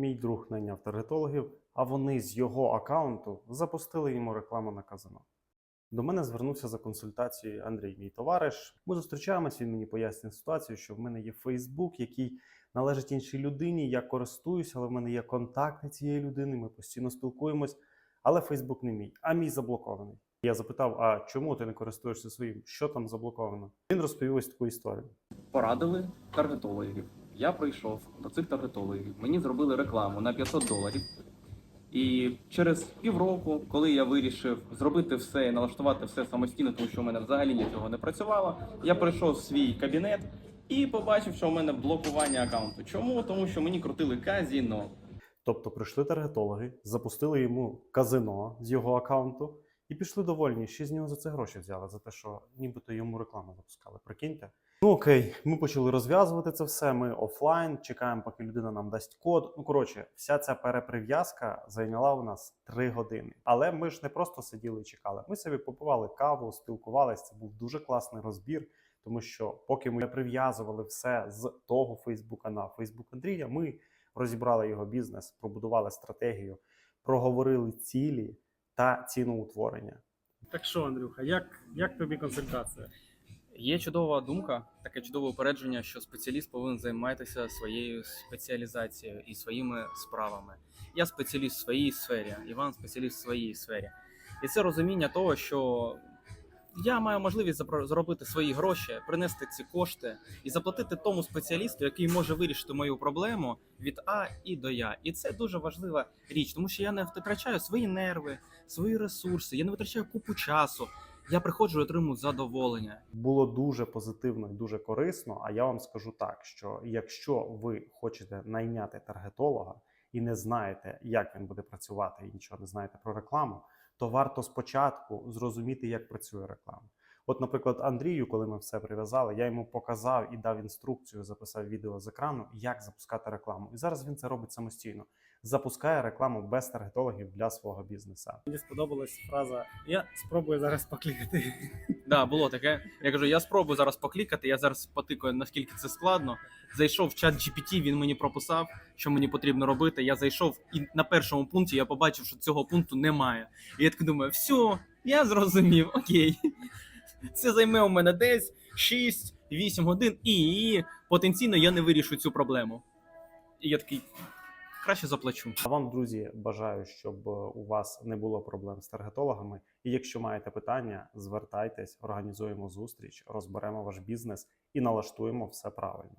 Мій друг найняв таргетологів, а вони з його аккаунту запустили йому рекламу на казино. До мене звернувся за консультацією Андрій, мій товариш. Ми зустрічаємось, він мені пояснює ситуацію, що в мене є Фейсбук, який належить іншій людині. Я користуюся, але в мене є контакти цієї людини. Ми постійно спілкуємось. Але Фейсбук не мій, а мій заблокований. Я запитав: а чому ти не користуєшся своїм? Що там заблоковано? Він розповів ось таку історію. порадили таргетологів. Я прийшов до цих таргетологів. Мені зробили рекламу на 500 доларів. І через півроку, коли я вирішив зробити все і налаштувати все самостійно, тому що в мене взагалі нічого не працювало, я прийшов в свій кабінет і побачив, що у мене блокування аккаунту. Чому? Тому що мені крутили казіно. Тобто прийшли таргетологи, запустили йому казино з його аккаунту і пішли довольні. Ще з нього за це гроші взяли, за те, що нібито йому рекламу запускали. Прикиньте. Ну окей, ми почали розв'язувати це все. Ми офлайн, чекаємо, поки людина нам дасть код. Ну коротше, вся ця переприв'язка зайняла у нас три години. Але ми ж не просто сиділи і чекали. Ми собі попивали каву, спілкувалися. Це був дуже класний розбір. Тому що поки ми прив'язували все з того Фейсбука на Фейсбук Андрія, ми розібрали його бізнес, пробудували стратегію, проговорили цілі та ціноутворення. Так що, Андрюха, як, як тобі консультація? Є чудова думка, таке чудове упередження, що спеціаліст повинен займатися своєю спеціалізацією і своїми справами. Я спеціаліст в своїй сфері, Іван спеціаліст в своїй сфері. І це розуміння того, що я маю можливість заробити свої гроші, принести ці кошти і заплатити тому спеціалісту, який може вирішити мою проблему від А і до Я. І це дуже важлива річ, тому що я не витрачаю свої нерви, свої ресурси, я не витрачаю купу часу. Я приходжу і отримую задоволення. Було дуже позитивно і дуже корисно. А я вам скажу так: що якщо ви хочете найняти таргетолога і не знаєте, як він буде працювати, і нічого не знаєте про рекламу, то варто спочатку зрозуміти, як працює реклама. От, наприклад, Андрію, коли ми все прив'язали, я йому показав і дав інструкцію, записав відео з екрану, як запускати рекламу. І зараз він це робить самостійно. Запускає рекламу без таргетологів для свого бізнесу. Мені сподобалась фраза Я спробую зараз поклікати. Да, було таке. Я кажу, я спробую зараз поклікати. Я зараз потикаю, наскільки це складно. Зайшов в чат GPT, він мені прописав, що мені потрібно робити. Я зайшов і на першому пункті я побачив, що цього пункту немає. І я так думаю, все, я зрозумів, окей. Це займе у мене десь 6-8 годин, і потенційно я не вирішу цю проблему. І я такий краще заплачу. А вам, друзі, бажаю, щоб е, у вас не було проблем з таргетологами. І якщо маєте питання, звертайтесь, організуємо зустріч, розберемо ваш бізнес і налаштуємо все правильно.